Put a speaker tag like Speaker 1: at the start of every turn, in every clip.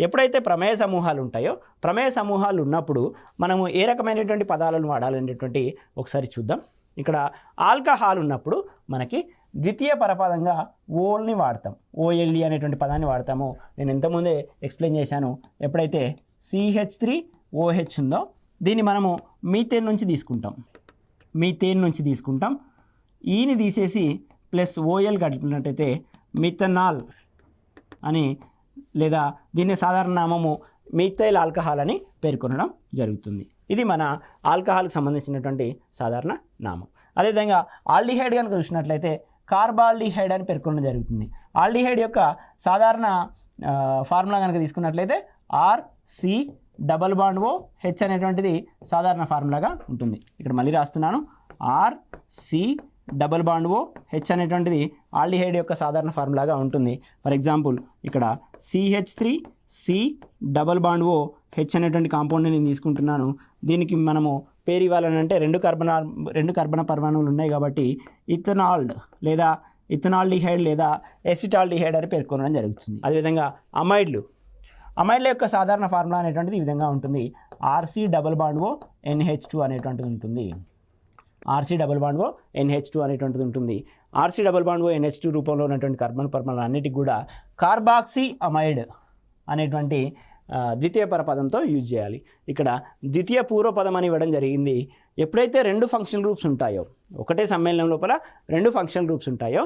Speaker 1: ఎప్పుడైతే ప్రమేయ సమూహాలు ఉంటాయో ప్రమేయ సమూహాలు ఉన్నప్పుడు మనము ఏ రకమైనటువంటి పదాలను వాడాలనేటువంటి ఒకసారి చూద్దాం. ఇక్కడ ఆల్కహాల్ ఉన్నప్పుడు మనకి ద్వితీయ పరపదంగా ఓల్ని వాడతాం. ఓఎల్ఈ అనేటువంటి పదాన్ని వాడతాము. నేను ఇంతకుముందే ఎక్స్ప్లెయిన్ చేశాను. ఎప్పుడైతే సిహెచ్ త్రీ ఓహెచ్ ఉందో దీన్ని మనము మీథేన్ నుంచి తీసుకుంటాం. మీథేన్ నుంచి తీసుకుంటాం. ఈని తీసేసి ప్లస్ ఓఎల్ కలిపినట్టయితే మిథనాల్ అని లేదా దీన్ని సాధారణ నామము మిథైల్ ఆల్కహాల్ అని పేర్కొనడం జరుగుతుంది. ఇది మన ఆల్కహాల్కి సంబంధించినటువంటి సాధారణ నామం. అదేవిధంగా ఆల్డిహైడ్ కనుక చూసినట్లయితే కార్బాల్డిహైడ్ అని పేర్కొనడం జరుగుతుంది. ఆల్డిహైడ్ యొక్క సాధారణ ఫార్ములా కనుక తీసుకున్నట్లయితే R C double bond O H అనేటువంటిది సాధారణ ఫార్ములాగా ఉంటుంది. ఇక్కడ మళ్ళీ రాస్తున్నాను. R C double bond O H అనేటువంటిది ఆల్డిహైడ్ యొక్క సాధారణ ఫార్ములాగా ఉంటుంది. ఫర్ ఎగ్జాంపుల్ ఇక్కడ CH three C double bond O H అనేటువంటి కాంపౌండ్ని నేను తీసుకుంటున్నాను. దీనికి మనము పేరు ఇవ్వాలనంటే రెండు కర్బన రెండు కర్బన పరమాణువులు ఉన్నాయి కాబట్టి ఇథనాల్డ్ లేదా ఇథనాల్డిహైడ్ లేదా ఎసిటాల్డిహైడ్ అని పేర్కొనడం జరుగుతుంది. అదేవిధంగా అమైడ్లు. అమైడ్ల యొక్క సాధారణ ఫార్ములా అనేటువంటిది ఈ విధంగా ఉంటుంది. R C double bond O N H two అనేటువంటిది ఉంటుంది. R C double bond O N H two అనేటువంటిది ఉంటుంది. R C double bond O N H two రూపంలో ఉన్నటువంటి కార్బన్ పరమాణులు అన్నిటికి కూడా కార్బాక్సీ అమైడ్ అనేటువంటి ద్వితీయ పరపదంతో యూజ్ చేయాలి. ఇక్కడ ద్వితీయ పూర్వపదం అని ఇవ్వడం జరిగింది. ఎప్పుడైతే రెండు ఫంక్షన్ గ్రూప్స్ ఉంటాయో ఒకటే సమ్మేళనం లోపల రెండు ఫంక్షన్ గ్రూప్స్ ఉంటాయో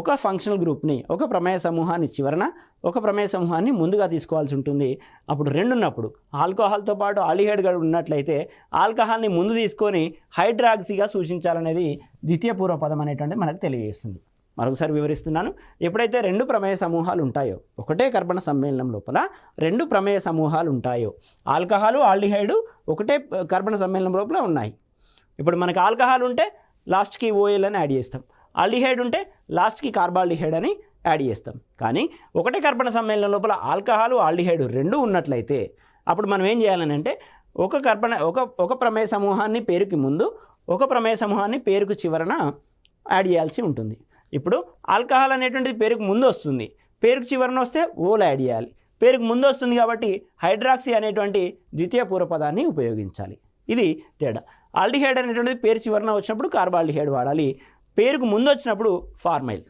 Speaker 1: ఒక ఫంక్షనల్ గ్రూప్ని ఒక ప్రమేయ సమూహాన్ని చివరన ఒక ప్రమేయ సమూహాన్ని ముందుగా తీసుకోవాల్సి ఉంటుంది. అప్పుడు రెండు ఉన్నప్పుడు ఆల్కహాల్తో పాటు ఆలిహైడ్ కూడా ఉన్నట్లయితే ఆల్కహాల్ని ముందు తీసుకొని హైడ్రాక్సీగా సూచించాలనేది ద్వితీయ పూర్వపదం అనేటువంటిది మనకు తెలియజేస్తుంది. మరొకసారి వివరిస్తున్నాను. ఎప్పుడైతే రెండు ప్రమేయ సమూహాలు ఉంటాయో ఒకటే కర్బన సమ్మేళనం లోపల రెండు ప్రమేయ సమూహాలు ఉంటాయో ఆల్కహాలు ఆల్డిహైడ్ ఒకటే కర్బన సమ్మేళనం లోపల ఉన్నాయి. ఇప్పుడు మనకి ఆల్కహాల్ ఉంటే లాస్ట్కి ఓఎల్ అని యాడ్ చేస్తాం. ఆల్డిహైడ్ ఉంటే లాస్ట్కి కార్బాల్డిహైడ్ అని యాడ్ చేస్తాం. కానీ ఒకటే కర్బన సమ్మేళనం లోపల ఆల్కహాలు ఆల్డిహైడ్ రెండు ఉన్నట్లయితే అప్పుడు మనం ఏం చేయాలని అంటే ఒక కర్బన ఒక ఒక ప్రమేయ సమూహాన్ని పేరుకి ముందు ఒక ప్రమేయ సమూహాన్ని పేరుకు చివరన యాడ్ చేయాల్సి ఉంటుంది. ఇప్పుడు ఆల్కహాల్ అనేటువంటిది పేరుకు ముందు వస్తుంది పేరుకు చివరన వస్తే ఓల్ యాడ్ చేయాలి పేరుకు ముందు వస్తుంది కాబట్టి హైడ్రాక్సీ అనేటువంటి ద్వితీయ పూర్వపదాన్ని ఉపయోగించాలి. ఇది తేడా. ఆల్డిహైడ్ అనేటువంటిది పేరు చివరన వచ్చినప్పుడు కార్బాల్డిహైడ్ వాడాలి. పేరుకు ముందు వచ్చినప్పుడు ఫార్మైల్.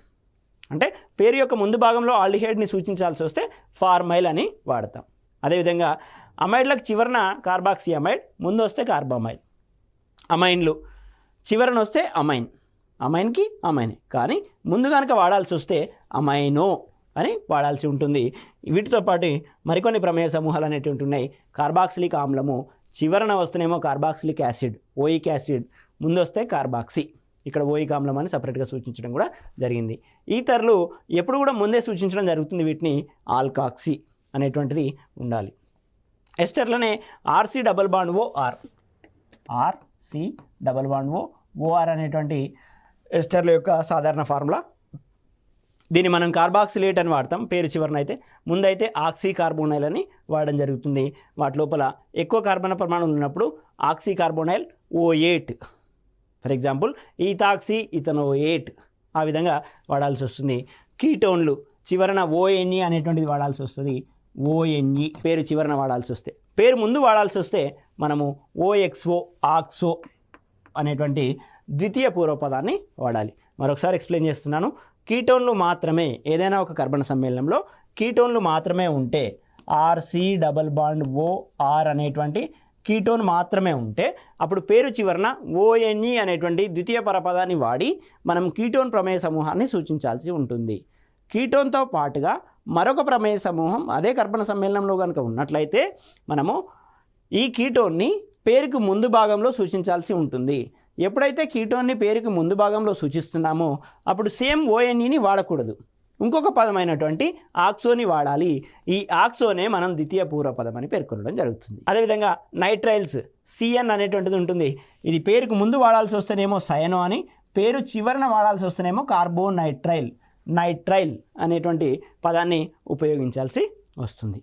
Speaker 1: అంటే పేరు యొక్క ముందు భాగంలో ఆల్డిహైడ్ని సూచించాల్సి వస్తే ఫార్మైల్ అని వాడతాం. అదేవిధంగా అమైడ్లకు చివరన కార్బాక్సీ అమైడ్ ముందు వస్తే కార్బామైల్. అమైన్లు. చివరన వస్తే అమైన్. అమైన్కి అమైన్ కానీ ముందు కనుక వాడాల్సి వస్తే అమైనో అని వాడాల్సి ఉంటుంది. వీటితో పాటు మరికొన్ని ప్రమేయ సమూహాలు అనేటువంటి ఉన్నాయి. కార్బాక్సిలిక్ ఆమ్లము చివరన వస్తేనేమో కార్బాక్సిలిక్ యాసిడ్ ఓయిక్ యాసిడ్ ముందు వస్తే కార్బాక్సీ. ఇక్కడ ఓయిక్ ఆమ్లం అని సపరేట్గా సూచించడం కూడా జరిగింది. ఈతరులు ఎప్పుడు కూడా ముందే సూచించడం జరుగుతుంది. వీటిని ఆల్కాక్సి అనేటువంటిది ఉండాలి. ఎస్టర్లోనే R C double bond O R. R C double bond O O R అనేటువంటి ఎస్టర్ల యొక్క సాధారణ ఫార్ములా. దీన్ని మనం కార్బాక్సిలేట్ అని వాడతాం పేరు చివరన అయితే ముందైతే ఆక్సీ కార్బోనైల్ అని వాడడం జరుగుతుంది. వాటి లోపల ఎక్కువ కార్బన ప్రమాణం ఉన్నప్పుడు oxy carbonyl oate for example ethoxy ethanoate ఆ విధంగా వాడాల్సి వస్తుంది. కీటోన్లు చివరన ఓఎన్ఈ అనేటువంటిది వాడాల్సి వస్తుంది. ఓఎన్ఈ పేరు చివరన వాడాల్సి వస్తే. పేరు ముందు వాడాల్సి వస్తే మనము ఓఎక్స్ఓ ఆక్సో అనేటువంటి ద్వితీయ పూర్వపదాన్ని వాడాలి. మరొకసారి ఎక్స్ప్లెయిన్ చేస్తున్నాను. కీటోన్లు మాత్రమే ఏదైనా ఒక కర్బన సమ్మేళనంలో కీటోన్లు మాత్రమే ఉంటే R C double bond O R అనేటువంటి కీటోన్ మాత్రమే ఉంటే అప్పుడు పేరు చివరన ఓఎన్ఈ e అనేటువంటి ద్వితీయ పరపదాన్ని వాడి మనం కీటోన్ ప్రమేయ సమూహాన్ని సూచించాల్సి ఉంటుంది. కీటోన్తో పాటుగా మరొక ప్రమేయ సమూహం అదే కర్బన సమ్మేళనంలో కనుక ఉన్నట్లయితే మనము ఈ కీటోన్ని పేరుకు ముందు భాగంలో సూచించాల్సి ఉంటుంది. ఎప్పుడైతే కీటోన్ని పేరుకి ముందు భాగంలో సూచిస్తున్నామో అప్పుడు సేమ్ ఓఎన్ఈని వాడకూడదు. ఇంకొక పదమైనటువంటి ఆక్సోని వాడాలి. ఈ ఆక్సోనే మనం ద్వితీయ పూర్వపదం అని పేర్కొనడం జరుగుతుంది. అదేవిధంగా నైట్రైల్స్ సిఎన్ అనేటువంటిది ఉంటుంది. ఇది పేరుకు ముందు వాడాల్సి వస్తేనేమో సయనో అని పేరు చివరన వాడాల్సి వస్తేనేమో కార్బోనైట్రైల్ నైట్రైల్ అనేటువంటి పదాన్ని ఉపయోగించాల్సి వస్తుంది.